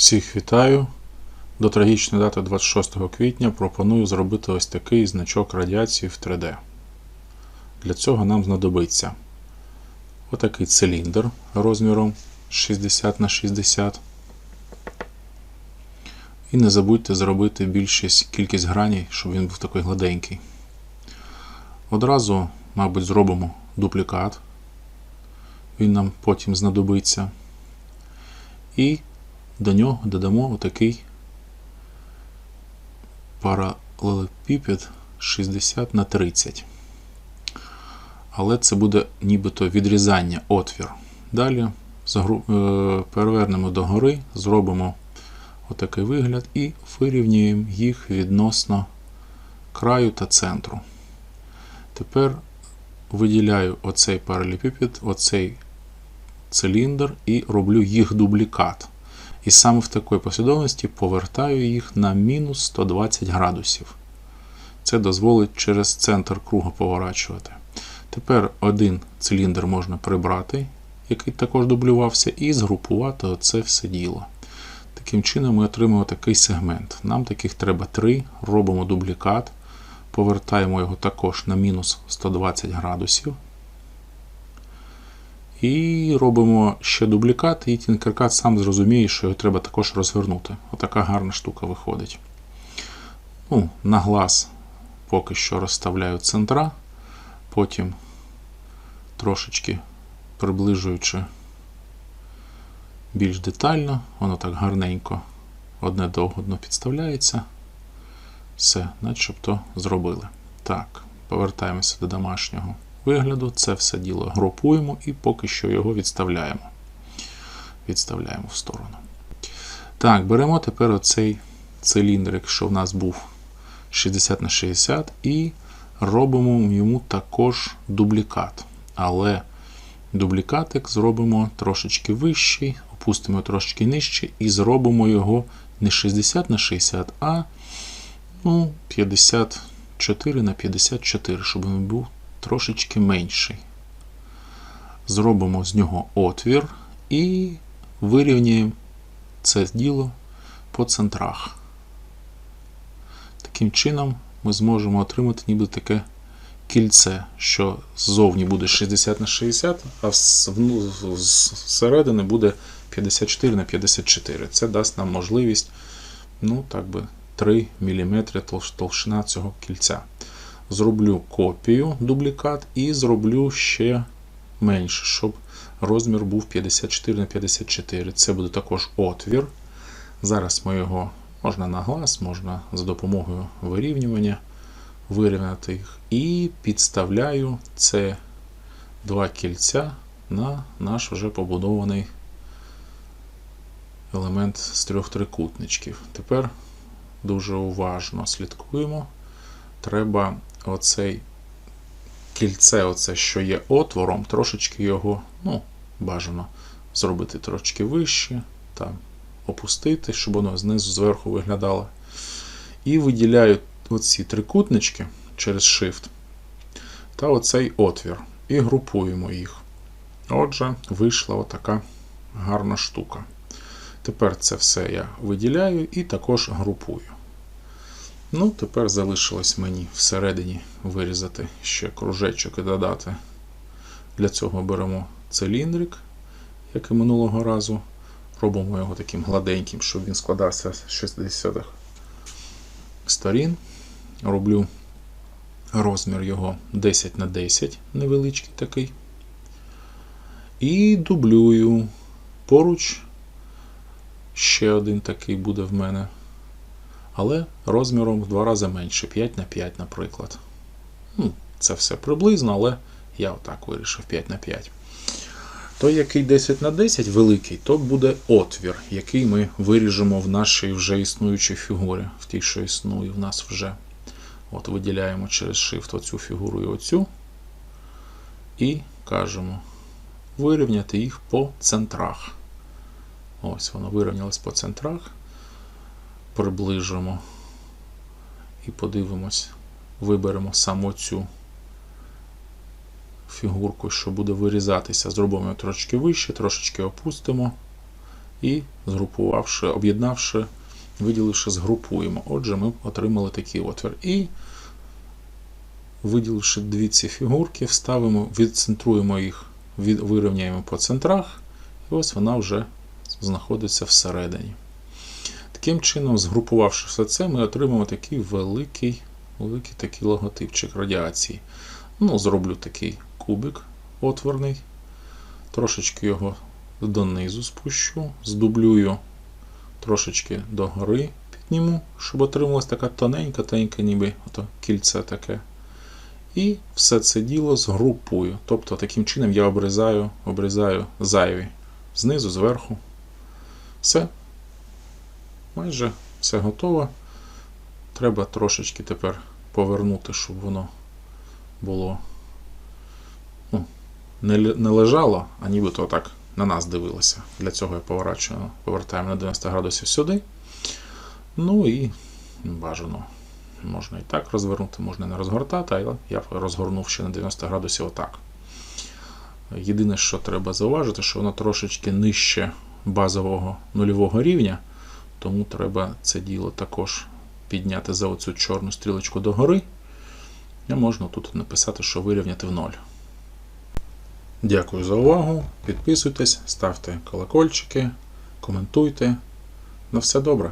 Всіх вітаю. До трагічної дати 26 квітня пропоную зробити ось такий значок радіації в 3D. Для цього нам знадобиться отакий циліндр розміром 60 на 60. І не забудьте зробити більшість кількість граней, щоб він був такий гладенький. Одразу, мабуть, зробимо дуплікат. Він нам потім знадобиться. І до нього додамо отакий паралелепіпед 60 на 30. Але це буде нібито відрізання отвір. Далі е, перевернемо догори, зробимо отакий вигляд і вирівнюємо їх відносно краю та центру. Тепер виділяю оцей паралелепіпед, оцей циліндр і роблю їх дублікат. І саме в такій послідовності повертаю їх на мінус 120 градусів. Це дозволить через центр круга поворачувати. Тепер один циліндр можна прибрати, який також дублювався, і згрупувати оце все діло. Таким чином ми отримуємо такий сегмент. Нам таких треба три, робимо дублікат, повертаємо його також на мінус 120 градусів. І робимо ще дублікат, і Tinkercad сам зрозуміє, що його треба також розвернути. Отака гарна штука виходить. Ну, На глаз поки що розставляю центра, потім трошечки приближуючи більш детально, воно так гарненько одне до одного підставляється. Все, начебто зробили. Так, повертаємося до домашнього вигляду. Це все діло групуємо і поки що його відставляємо. Відставляємо в сторону. Так, беремо тепер оцей циліндрик, що в нас був 60 на 60, і робимо йому також дублікат. Але дублікатик зробимо трошечки вищий, опустимо трошечки нижче і зробимо його не 60 на 60, а ну, 54 на 54, щоб він був трошечки менший. Зробимо з нього отвір і вирівняємо це діло по центрах. Таким чином ми зможемо отримати ніби таке кільце, що ззовні буде 60 на 60, а зсередини буде 54 на 54. Це дасть нам можливість, ну, так би, 3 мм толщ- товщина цього кільця зроблю копію, дублікат і зроблю ще менше, щоб розмір був 54 на 54. Це буде також отвір. Зараз ми його можна на глаз, можна за допомогою вирівнювання вирівняти їх. І підставляю це два кільця на наш вже побудований елемент з трьох трикутничків. Тепер дуже уважно слідкуємо. Треба оцей кільце, оце, що є отвором, трошечки його, ну, бажано зробити трошечки вище, там, опустити, щоб воно знизу зверху виглядало. І виділяю оці трикутнички через Shift та оцей отвір. І групуємо їх. Отже, вийшла отака гарна штука. Тепер це все я виділяю і також групую. Ну, тепер залишилось мені всередині вирізати ще кружечок і додати. Для цього беремо циліндрик, як і минулого разу. Робимо його таким гладеньким, щоб він складався з 60 сторін. Роблю розмір його 10 на 10, невеличкий такий. І дублюю поруч. Ще один такий буде в мене але розміром в два рази менше, 5 на 5, наприклад. Ну, Це все приблизно, але я отак вирішив 5 на 5. Той, який 10 на 10 великий, то буде отвір, який ми виріжемо в нашій вже існуючій фігурі, в тій, що існує в нас вже. От Виділяємо через Shift оцю фігуру і оцю. І кажемо вирівняти їх по центрах. Ось воно вирівнялось по центрах приближимо і подивимось, виберемо саму цю фігурку, що буде вирізатися. Зробимо її трошки вище, трошечки опустимо і згрупувавши, об'єднавши, виділивши, згрупуємо. Отже, ми отримали такий отвір. І виділивши дві ці фігурки, вставимо, відцентруємо їх, вирівняємо по центрах, і ось вона вже знаходиться всередині. Таким чином, згрупувавши все це, ми отримаємо такий великий, великий такий логотипчик радіації. Ну, зроблю такий кубик отворний, трошечки його донизу спущу, здублюю трошечки догори підніму, щоб отрималась така тоненька, тоненька, ніби ото кільце таке. І все це діло згрупую. Тобто таким чином я обрізаю, обрізаю зайві знизу, зверху. Все. Майже все готово. Треба трошечки тепер повернути, щоб воно було ну, не, не лежало, а нібито так на нас дивилося. Для цього я поворачую, повертаємо на 90 градусів сюди. Ну і бажано. Можна і так розвернути, можна не розгортати, але я розгорнув ще на 90 градусів отак. Єдине, що треба зауважити, що воно трошечки нижче базового нульового рівня, тому треба це діло також підняти за оцю чорну стрілочку догори. І можна тут написати, що вирівняти в ноль. Дякую за увагу. Підписуйтесь, ставте колокольчики, коментуйте. На все добре.